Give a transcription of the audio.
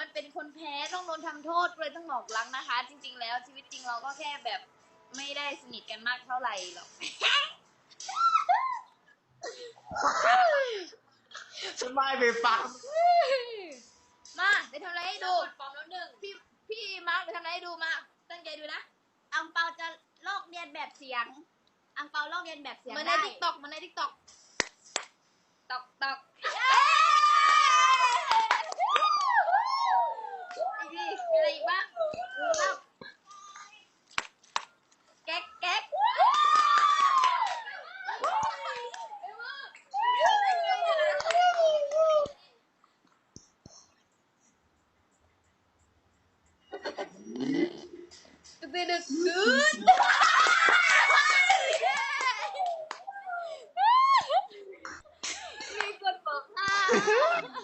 มันเป็นคนแพ้ต้องโดนทำโทษเลยต้องบอกรักนะคะ จริง ๆ แล้วชีวิตจริงเราก็แค่แบบไม่ได้สนิทกันมากเท่าไหร่หรอกฉันไม่ไปฟังมาไปทำอะไรให้ดูปลอมแล้วหนึ่งพี่พี่มาร์คไปทำอะไรให้ดูมาตั้งใจดูนะอังเปาจะลอกเรียนแบบเสียงอังเปาลอกเรียนแบบเสียงเหมือนในได้ทิกตอกเหมือนในทิกตอก they look good. Ikot po. Ah!